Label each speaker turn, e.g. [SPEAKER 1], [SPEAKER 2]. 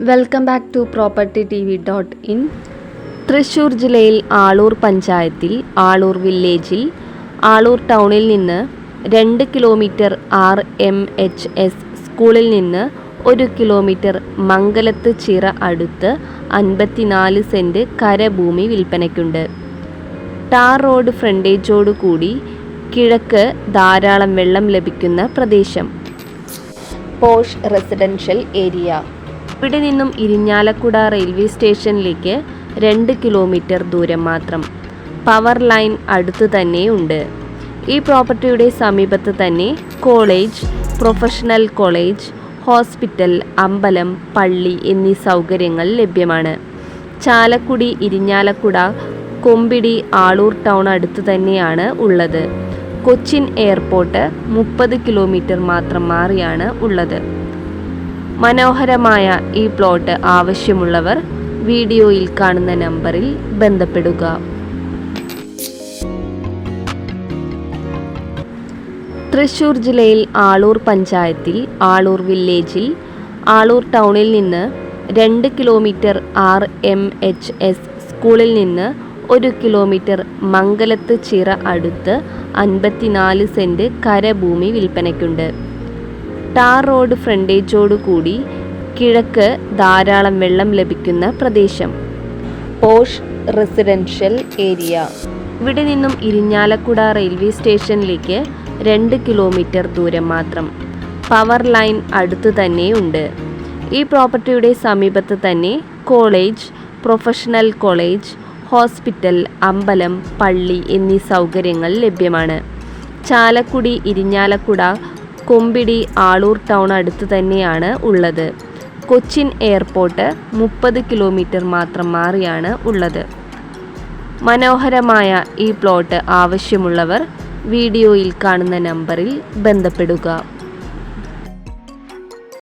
[SPEAKER 1] Welcome back to property TV dot in in Thrissur ജില്ലയിൽ ആളൂർ പഞ്ചായത്തിൽ ആളൂർ വില്ലേജിൽ ആളൂർ ടൗണിൽ നിന്ന് രണ്ട് kilometre R M H S സ്കൂളിൽ നിന്ന് ഒരു കിലോമീറ്റർ മംഗലത്ത് ചിറ അടുത്ത് അൻപത്തിനാല് സെന്റ് കരഭൂമി വിൽപ്പനയ്ക്കുണ്ട്. ടാർ റോഡ് ഫ്രണ്ടേജോടുകൂടി കിഴക്ക് ധാരാളം വെള്ളം ലഭിക്കുന്ന പ്രദേശം. Posh residential area. ഇവിടെ നിന്നും ഇരിഞ്ഞാലക്കുട റെയിൽവേ സ്റ്റേഷനിലേക്ക് രണ്ട് കിലോമീറ്റർ ദൂരം മാത്രം. പവർ ലൈൻ അടുത്ത് തന്നെയുണ്ട്. ഈ പ്രോപ്പർട്ടിയുടെ സമീപത്ത് തന്നെ കോളേജ് പ്രൊഫഷണൽ കോളേജ് ഹോസ്പിറ്റൽ അമ്പലം പള്ളി എന്നീ സൗകര്യങ്ങൾ ലഭ്യമാണ്. ചാലക്കുടി ഇരിഞ്ഞാലക്കുട കൊമ്പിടി ആളൂർ ടൗൺ അടുത്ത് തന്നെയാണ് ഉള്ളത്. കൊച്ചിൻ എയർപോർട്ട് മുപ്പത് കിലോമീറ്റർ മാത്രം മാറിയാണ് ഉള്ളത്. മനോഹരമായ ഈ പ്ലോട്ട് ആവശ്യമുള്ളവർ വീഡിയോയിൽ കാണുന്ന നമ്പറിൽ ബന്ധപ്പെടുക. തൃശൂർ ജില്ലയിൽ ആളൂർ പഞ്ചായത്തിൽ ആളൂർ വില്ലേജിൽ ആളൂർ ടൗണിൽ നിന്ന് രണ്ട് kilometre R M H S സ്കൂളിൽ നിന്ന് ഒരു കിലോമീറ്റർ മംഗലത്ത് ചിറ അടുത്ത് അൻപത്തിനാല് സെന്റ് കരഭൂമി വിൽപ്പനയ്ക്കുണ്ട്. ടാർ റോഡ് ഫ്രണ്ടേജോട് കൂടി കിഴക്ക് ധാരാളം വെള്ളം ലഭിക്കുന്ന പ്രദേശം. Posh residential area. ഇവിടെ നിന്നും ഇരിഞ്ഞാലക്കുട റെയിൽവേ സ്റ്റേഷനിലേക്ക് രണ്ട് കിലോമീറ്റർ ദൂരം മാത്രം. പവർ ലൈൻ അടുത്ത് തന്നെയുണ്ട് ഈ പ്രോപ്പർട്ടിയുടെ സമീപത്ത് തന്നെ കോളേജ് പ്രൊഫഷണൽ കോളേജ് ഹോസ്പിറ്റൽ അമ്പലം പള്ളി എന്നീ സൗകര്യങ്ങൾ ലഭ്യമാണ്. ചാലക്കുടി ഇരിഞ്ഞാലക്കുട കൊമ്പിടി ആളൂർ ടൗൺ അടുത്ത് തന്നെയാണ് ഉള്ളത്. കൊച്ചിൻ എയർപോർട്ട് മുപ്പത് കിലോമീറ്റർ മാത്രം മാറിയാണ് ഉള്ളത്. മനോഹരമായ ഈ പ്ലോട്ട് ആവശ്യമുള്ളവർ വീഡിയോയിൽ കാണുന്ന നമ്പറിൽ ബന്ധപ്പെടുക.